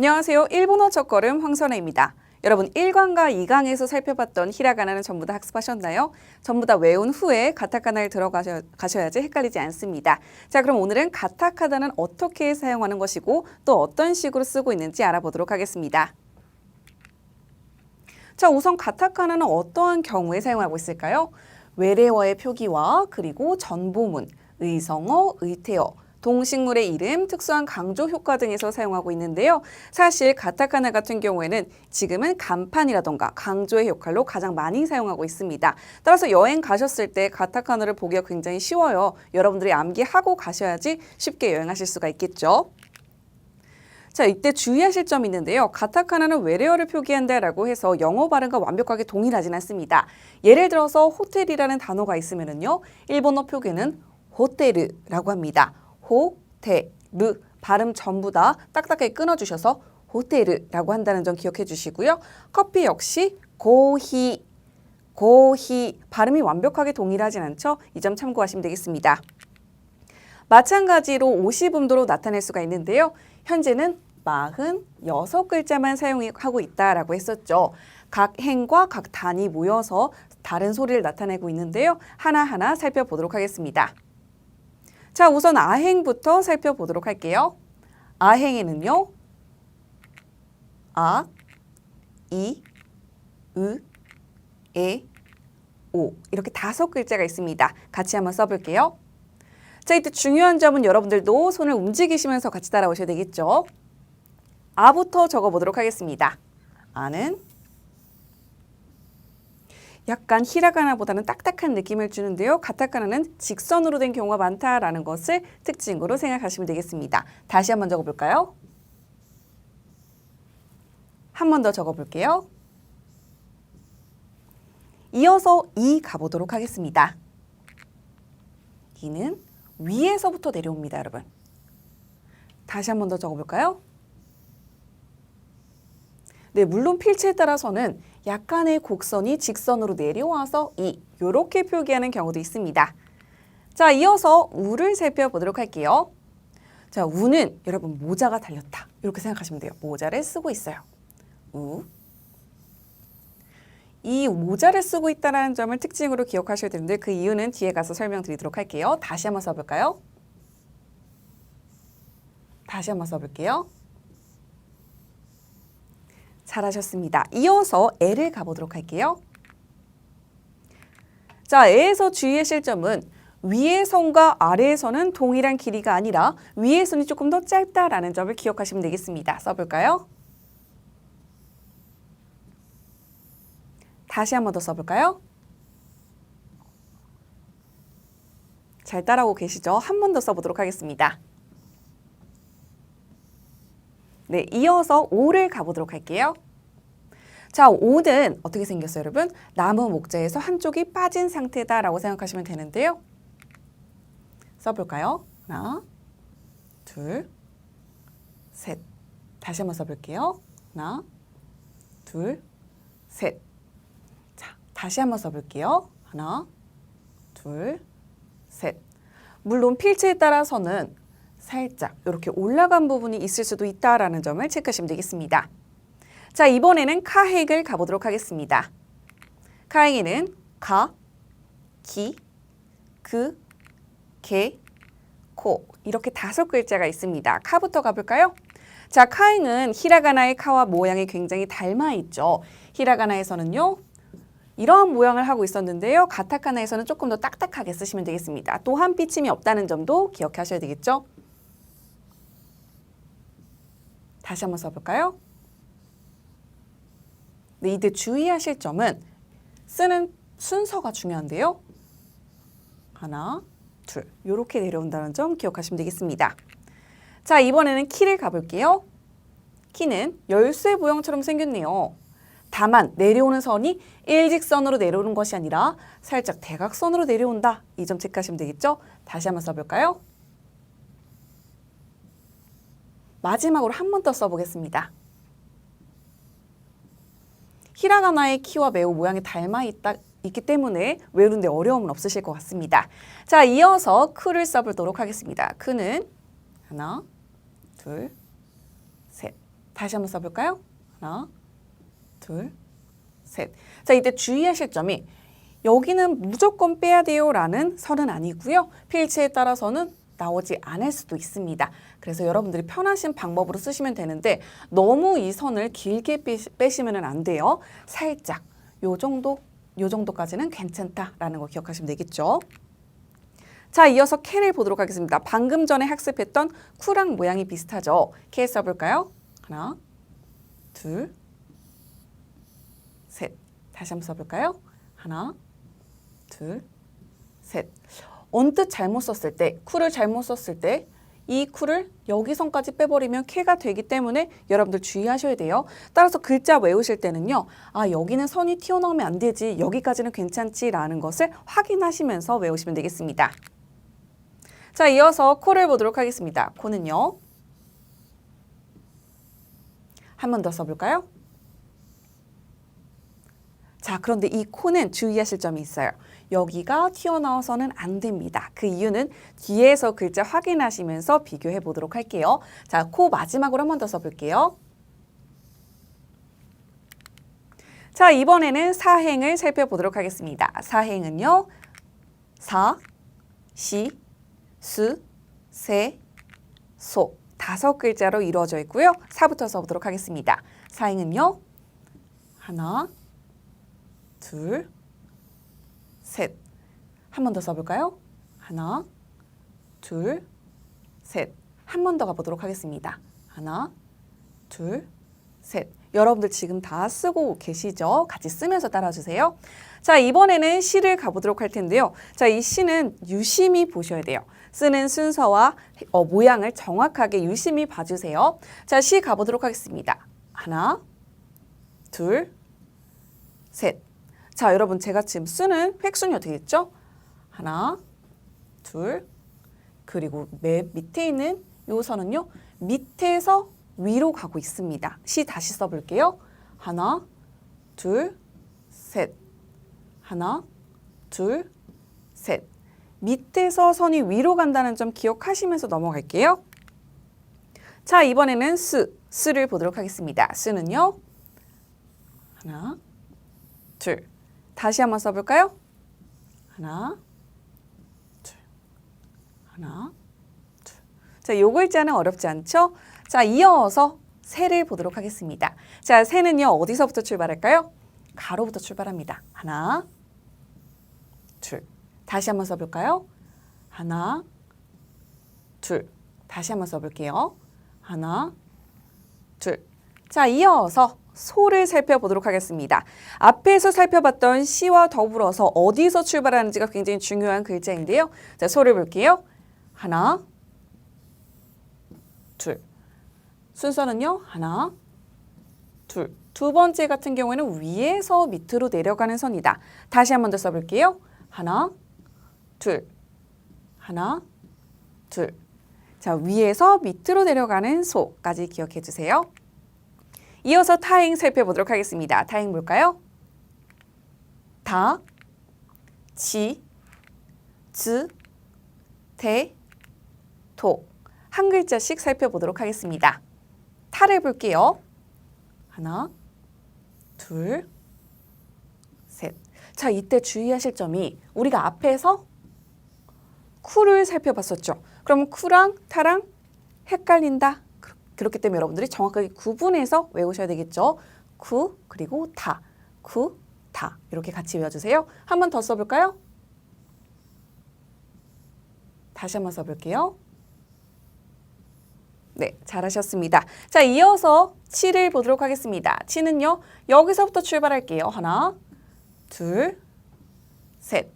안녕하세요. 일본어 첫걸음 황선혜입니다. 여러분 1강과 2강에서 살펴봤던 히라가나는 전부 다 학습하셨나요? 전부 다 외운 후에 가타카나를 들어가셔야지 헷갈리지 않습니다. 자 그럼 오늘은 가타카나는 어떻게 사용하는 것이고 또 어떤 식으로 쓰고 있는지 알아보도록 하겠습니다. 자 우선 가타카나는 어떠한 경우에 사용하고 있을까요? 외래어의 표기와 그리고 전보문, 의성어, 의태어, 동식물의 이름, 특수한 강조 효과 등에서 사용하고 있는데요. 사실 가타카나 같은 경우에는 지금은 간판이라던가 강조의 역할로 가장 많이 사용하고 있습니다. 따라서 여행 가셨을 때 가타카나를 보기가 굉장히 쉬워요. 여러분들이 암기하고 가셔야지 쉽게 여행하실 수가 있겠죠. 자, 이때 주의하실 점이 있는데요. 가타카나는 외래어를 표기한다라고 해서 영어 발음과 완벽하게 동일하진 않습니다. 예를 들어서 호텔이라는 단어가 있으면은요. 일본어 표기는 호테르라고 합니다. 호 테 르 발음 전부 다 딱딱하게 끊어주셔서 호테르라고 한다는 점 기억해 주시고요. 커피 역시 고히 고히 발음이 완벽하게 동일하진 않죠. 이 점 참고하시면 되겠습니다. 마찬가지로 50음도로 나타낼 수가 있는데요. 현재는 46글자만 사용하고 있다라고 했었죠. 각 행과 각 단이 모여서 다른 소리를 나타내고 있는데요. 하나하나 살펴보도록 하겠습니다. 자, 우선 아행부터 살펴보도록 할게요. 아행에는요. 아, 이, 으, 에, 오 이렇게 다섯 글자가 있습니다. 같이 한번 써볼게요. 자, 이때 중요한 점은 여러분들도 손을 움직이시면서 같이 따라오셔야 되겠죠. 아부터 적어보도록 하겠습니다. 아는 약간 히라가나보다는 딱딱한 느낌을 주는데요. 가타카나는 직선으로 된 경우가 많다라는 것을 특징으로 생각하시면 되겠습니다. 다시 한번 적어볼까요? 한 번 더 적어볼게요. 이어서 이 가보도록 하겠습니다. 이는 위에서부터 내려옵니다, 여러분. 다시 한 번 더 적어볼까요? 네, 물론 필체에 따라서는 약간의 곡선이 직선으로 내려와서 이 요렇게 표기하는 경우도 있습니다. 자, 이어서 우를 살펴보도록 할게요. 자, 우는 여러분 모자가 달렸다. 이렇게 생각하시면 돼요. 모자를 쓰고 있어요. 우. 이 모자를 쓰고 있다는 점을 특징으로 기억하셔야 되는데 그 이유는 뒤에 가서 설명드리도록 할게요. 다시 한번 써볼까요? 다시 한번 써볼게요. 잘하셨습니다. 이어서 애를 가보도록 할게요. 자, 애에서 주의하실 점은 위의 선과 아래의 선은 동일한 길이가 아니라 위의 선이 조금 더 짧다라는 점을 기억하시면 되겠습니다. 써볼까요? 다시 한 번 더 써볼까요? 잘 따라오고 계시죠? 한 번 더 써보도록 하겠습니다. 네, 이어서 오를 가보도록 할게요. 자, 오는 어떻게 생겼어요, 여러분? 나무 목재에서 한쪽이 빠진 상태다라고 생각하시면 되는데요. 써볼까요? 하나, 둘, 셋. 다시 한번 써볼게요. 하나, 둘, 셋. 자, 다시 한번 써볼게요. 하나, 둘, 셋. 물론 필체에 따라서는 살짝 이렇게 올라간 부분이 있을 수도 있다라는 점을 체크하시면 되겠습니다. 자, 이번에는 카핵을 가보도록 하겠습니다. 카핵에는 가, 기, 그, 개, 코 이렇게 다섯 글자가 있습니다. 카부터 가볼까요? 자, 카잉은 히라가나의 카와 모양이 굉장히 닮아 있죠. 히라가나에서는요. 이러한 모양을 하고 있었는데요. 가타카나에서는 조금 더 딱딱하게 쓰시면 되겠습니다. 또한 삐침이 없다는 점도 기억하셔야 되겠죠. 다시 한번 써볼까요? 네, 이때 주의하실 점은 쓰는 순서가 중요한데요. 하나, 둘, 이렇게 내려온다는 점 기억하시면 되겠습니다. 자, 이번에는 키를 가볼게요. 키는 열쇠 모양처럼 생겼네요. 다만 내려오는 선이 일직선으로 내려오는 것이 아니라 살짝 대각선으로 내려온다. 이 점 체크하시면 되겠죠? 다시 한번 써볼까요? 마지막으로 한 번 더 써보겠습니다. 히라가나의 키와 매우 모양이 닮아 있다, 있기 때문에 외우는데 어려움은 없으실 것 같습니다. 자, 이어서 크를 써보도록 하겠습니다. 크는 하나, 둘, 셋. 다시 한번 써볼까요? 하나, 둘, 셋. 자, 이때 주의하실 점이 여기는 무조건 빼야 돼요라는 선은 아니고요. 필체에 따라서는 나오지 않을 수도 있습니다. 그래서 여러분들이 편하신 방법으로 쓰시면 되는데 너무 이 선을 길게 빼시면 안 돼요. 살짝 요 정도 요 정도까지는 괜찮다라는 거 기억하시면 되겠죠. 자, 이어서 캐를 보도록 하겠습니다. 방금 전에 학습했던 쿠랑 모양이 비슷하죠. 캐 써볼까요? 하나, 둘, 셋. 다시 한번 써볼까요? 하나, 둘, 셋. 언뜻 잘못 썼을 때, 쿠를 잘못 썼을 때, 이 쿠를 여기선까지 빼버리면 캐가 되기 때문에 여러분들 주의하셔야 돼요. 따라서 글자 외우실 때는요. 아 여기는 선이 튀어나오면 안 되지. 여기까지는 괜찮지 라는 것을 확인하시면서 외우시면 되겠습니다. 자 이어서 코를 보도록 하겠습니다. 코는요. 한 번 더 써볼까요? 자, 그런데 이 코는 주의하실 점이 있어요. 여기가 튀어나와서는 안 됩니다. 그 이유는 뒤에서 글자 확인하시면서 비교해 보도록 할게요. 자, 코 마지막으로 한 번 더 써볼게요. 자, 이번에는 사행을 살펴보도록 하겠습니다. 사행은요. 사, 시, 수, 세, 소 다섯 글자로 이루어져 있고요. 사부터 써보도록 하겠습니다. 사행은요. 하나, 둘, 셋. 한 번 더 써볼까요? 하나, 둘, 셋. 한 번 더 가보도록 하겠습니다. 하나, 둘, 셋. 여러분들 지금 다 쓰고 계시죠? 같이 쓰면서 따라주세요. 자, 이번에는 시를 가보도록 할 텐데요. 자, 이 시는 유심히 보셔야 돼요. 쓰는 순서와 어, 모양을 정확하게 유심히 봐주세요. 자, 시 가보도록 하겠습니다. 하나, 둘, 셋. 자, 여러분 제가 지금 쓰는 획순이 어떻게 됐죠? 하나, 둘, 그리고 맨 밑에 있는 요 선은요. 밑에서 위로 가고 있습니다. 시 다시 써볼게요. 하나, 둘, 셋. 하나, 둘, 셋. 밑에서 선이 위로 간다는 점 기억하시면서 넘어갈게요. 자, 이번에는 스, 스를 보도록 하겠습니다. 스는요. 하나, 둘. 다시 한번 써볼까요? 하나, 둘, 하나, 둘. 자, 요 글자는 어렵지 않죠? 자, 이어서 새를 보도록 하겠습니다. 자, 새는요, 어디서부터 출발할까요? 가로부터 출발합니다. 하나, 둘. 다시 한번 써볼까요? 하나, 둘. 다시 한번 써볼게요. 하나, 둘. 자, 이어서 소를 살펴보도록 하겠습니다. 앞에서 살펴봤던 시와 더불어서 어디서 출발하는지가 굉장히 중요한 글자인데요. 자, 소를 볼게요. 하나, 둘. 순서는요. 하나, 둘. 두 번째 같은 경우에는 위에서 밑으로 내려가는 선이다. 다시 한 번 더 써볼게요. 하나, 둘. 하나, 둘. 자, 위에서 밑으로 내려가는 소까지 기억해 주세요. 이어서 타행 살펴보도록 하겠습니다. 타행 볼까요? 다, 지, 즈, 대, 토. 한 글자씩 살펴보도록 하겠습니다. 타를 볼게요. 하나, 둘, 셋. 자, 이때 주의하실 점이 우리가 앞에서 쿠를 살펴봤었죠. 그럼 쿠랑 타랑 헷갈린다. 그렇기 때문에 여러분들이 정확하게 구분해서 외우셔야 되겠죠. 쿠 그리고 타, 쿠, 타 이렇게 같이 외워주세요. 한 번 더 써볼까요? 다시 한 번 써볼게요. 네, 잘하셨습니다. 자, 이어서 치를 보도록 하겠습니다. 치는요, 여기서부터 출발할게요. 하나, 둘, 셋.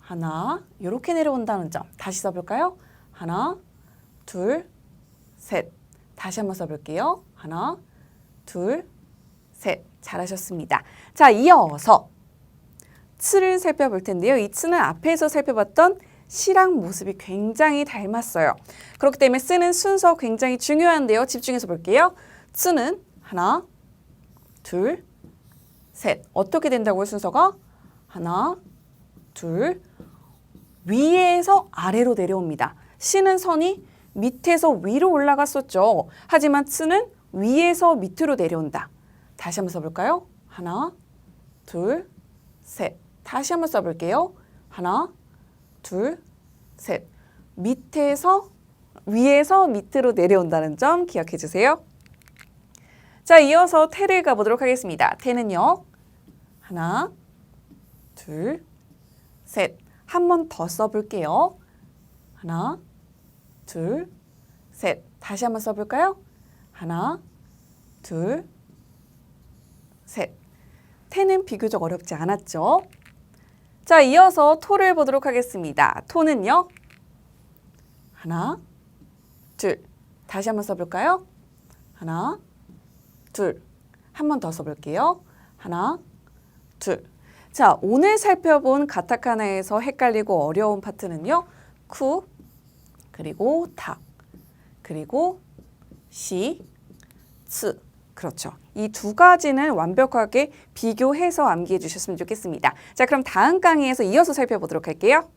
하나, 이렇게 내려온다는 점. 다시 써볼까요? 하나, 둘, 셋. 다시 한번 써볼게요. 하나, 둘, 셋. 잘하셨습니다. 자, 이어서 츠를 살펴볼 텐데요. 이 츠는 앞에서 살펴봤던 시랑 모습이 굉장히 닮았어요. 그렇기 때문에 쓰는 순서 굉장히 중요한데요. 집중해서 볼게요. 츠는 하나, 둘, 셋. 어떻게 된다고요, 순서가? 하나, 둘, 위에서 아래로 내려옵니다. 시는 선이 밑에서 위로 올라갔었죠. 하지만 츠는 위에서 밑으로 내려온다. 다시 한번 써볼까요? 하나, 둘, 셋. 다시 한번 써볼게요. 하나, 둘, 셋. 밑에서 위에서 밑으로 내려온다는 점 기억해 주세요. 자, 이어서 태를 가보도록 하겠습니다. 태는요. 하나, 둘, 셋. 한 번 더 써볼게요. 하나, 둘, 셋. 다시 한번 써볼까요? 하나, 둘, 셋. 태는 비교적 어렵지 않았죠? 자, 이어서 토를 보도록 하겠습니다. 토는요. 하나, 둘. 다시 한번 써볼까요? 하나, 둘. 한 번 더 써볼게요. 하나, 둘. 자, 오늘 살펴본 가타카나에서 헷갈리고 어려운 파트는요. 쿠, 그리고 다, 그리고 시, 츠. 그렇죠. 이 두 가지는 완벽하게 비교해서 암기해 주셨으면 좋겠습니다. 자, 그럼 다음 강의에서 이어서 살펴보도록 할게요.